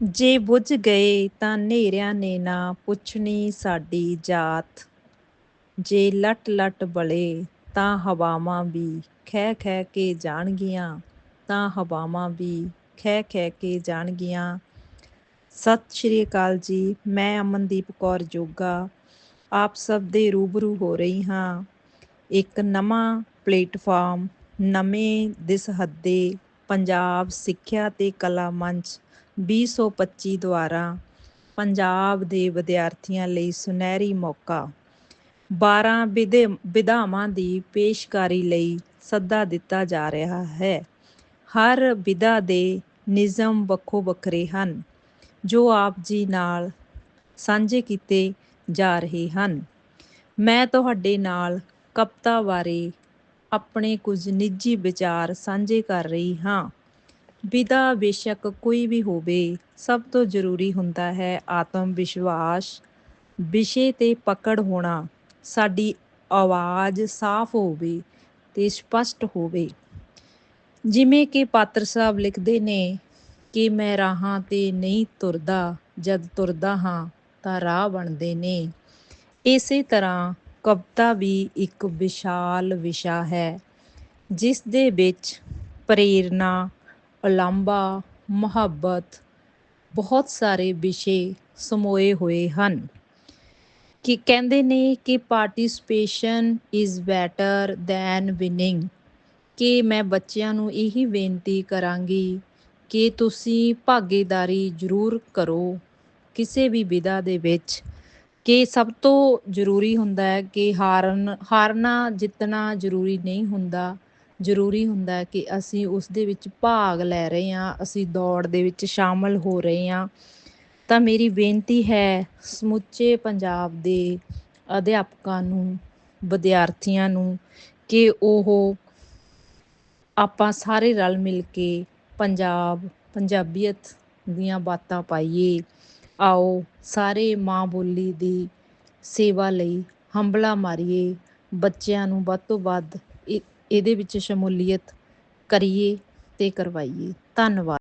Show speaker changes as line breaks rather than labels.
ਜੇ ਬੁੱਝ ਗਏ ਤਾਂ ਨੇਰਿਆਂ ਨੇ ਨਾ ਪੁੱਛਣੀ ਸਾਡੀ ਜਾਤ। ਜੇ ਲਟ ਲਟ ਬਲੇ ਤਾਂ ਹਵਾਵਾਂ ਵੀ ਖਹਿ ਖਹਿ ਕੇ ਜਾਣਗੀਆਂ, ਤਾਂ ਹਵਾਵਾਂ ਵੀ ਖਹਿ ਖਹਿ ਕੇ ਜਾਣਗੀਆਂ। ਸਤਿ ਸ਼੍ਰੀ ਅਕਾਲ ਜੀ, ਮੈਂ ਅਮਨਦੀਪ ਕੌਰ ਜੋਗਾ, ਆਪ ਸਭ ਦੇ ਰੂਬਰੂ ਹੋ ਰਹੀ ਹਾਂ। ਇੱਕ ਨਵਾਂ ਪਲੇਟਫਾਰਮ, ਨਵੇਂ ਦਿਸ ਹੱਦੇ ਪੰਜਾਬ ਸਿੱਖਿਆ ਤੇ ਕਲਾ ਮੰਚ 2025 ਦੁਆਰਾ ਪੰਜਾਬ ਦੇ ਵਿਦਿਆਰਥੀਆਂ ਲਈ ਸੁਨਹਿਰੀ ਮੌਕਾ। 12 ਵਿਦੇ ਵਿਧਾਵਾਂ ਦੀ ਪੇਸ਼ਕਾਰੀ ਲਈ ਸੱਦਾ ਦਿੱਤਾ ਜਾ ਰਿਹਾ ਹੈ। ਹਰ ਵਿਧਾ ਦੇ ਨਿਯਮ ਵੱਖੋ ਵੱਖਰੇ ਹਨ, ਜੋ ਆਪ ਜੀ ਨਾਲ ਸਾਂਝੇ ਕੀਤੇ ਜਾ ਰਹੇ ਹਨ। ਮੈਂ ਤੁਹਾਡੇ ਨਾਲ ਕਪਤਾ ਬਾਰੇ ਆਪਣੇ ਕੁਝ ਨਿੱਜੀ ਵਿਚਾਰ ਸਾਂਝੇ ਕਰ ਰਹੀ ਹਾਂ। ਵਿਦਾ ਬੇਸ਼ੱਕ ਕੋਈ ਵੀ ਹੋਵੇ, ਸਭ ਤੋਂ ਜ਼ਰੂਰੀ ਹੁੰਦਾ ਹੈ ਆਤਮ ਵਿਸ਼ਵਾਸ। ਵਿਸ਼ੇ ਤੇ ਪਕੜ ਹੋਣਾ, ਸਾਡੀ ਆਵਾਜ਼ ਸਾਫ਼ ਹੋਵੇ ਤੇ ਸਪਸ਼ਟ ਹੋਵੇ। ਜਿਵੇਂ ਕਿ ਪਾਤਰ ਸਾਹਿਬ ਲਿਖਦੇ ਨੇ ਕਿ ਮੈਂ ਰਾਹਾਂ ਤੇ ਨਹੀਂ ਤੁਰਦਾ, ਜਦ ਤੁਰਦਾ ਹਾਂ ਤਾਂ ਰਾਹ ਬਣਦੇ ਨੇ। ਇਸੇ ਤਰ੍ਹਾਂ ਕਵਿਤਾ ਵੀ ਇੱਕ ਵਿਸ਼ਾਲ ਵਿਸ਼ਾ ਹੈ, ਜਿਸ ਦੇ ਵਿੱਚ ਪ੍ਰੇਰਨਾ ਉਲਾਂਭਾ ਮੁਹੱਬਤ, ਬਹੁਤ ਸਾਰੇ ਵਿਸ਼ੇ ਸਮੋਏ ਹੋਏ ਹਨ। ਕਿ ਕਹਿੰਦੇ ਨੇ ਕਿ participation is better than winning ਕਿ ਮੈਂ ਬੱਚਿਆਂ ਨੂੰ ਇਹੀ ਬੇਨਤੀ ਕਰਾਂਗੀ ਕਿ ਤੁਸੀਂ ਭਾਗੀਦਾਰੀ ਜ਼ਰੂਰ ਕਰੋ ਕਿਸੇ ਵੀ ਵਿਧਾ ਦੇ ਵਿੱਚ। ਕਿ ਸਭ ਤੋਂ ਜ਼ਰੂਰੀ ਹੁੰਦਾ ਹੈ ਕਿ ਹਾਰਨ, ਹਾਰਨਾ ਜਿੱਤਣਾ ਜ਼ਰੂਰੀ ਨਹੀਂ ਹੁੰਦਾ। ਜ਼ਰੂਰੀ ਹੁੰਦਾ ਕਿ ਅਸੀਂ ਉਸ ਦੇ ਵਿੱਚ ਭਾਗ ਲੈ ਰਹੇ ਹਾਂ, ਅਸੀਂ ਦੌੜ ਦੇ ਵਿੱਚ ਸ਼ਾਮਲ ਹੋ ਰਹੇ ਹਾਂ। ਤਾਂ ਮੇਰੀ ਬੇਨਤੀ ਹੈ, ਸਮੁੱਚੇ ਪੰਜਾਬ ਦੇ ਅਧਿਆਪਕਾਂ ਨੂੰ, ਵਿਦਿਆਰਥੀਆਂ ਨੂੰ ਕਿ ਉਹ ਆਪਾਂ ਸਾਰੇ ਰਲ ਮਿਲ ਕੇ ਪੰਜਾਬ, ਪੰਜਾਬੀਅਤ ਦੀਆਂ ਬਾਤਾਂ ਪਾਈਏ। ਆਓ ਸਾਰੇ ਮਾਂ ਬੋਲੀ ਦੀ ਸੇਵਾ ਲਈ ਹੰਬਲਾ ਮਾਰੀਏ, ਬੱਚਿਆਂ ਨੂੰ ਵੱਧ ਤੋਂ ਵੱਧ ਇਹ- ਇਹਦੇ ਵਿੱਚ ਸ਼ਮੂਲੀਅਤ ਕਰੀਏ ਅਤੇ ਕਰਵਾਈਏ। ਧੰਨਵਾਦ।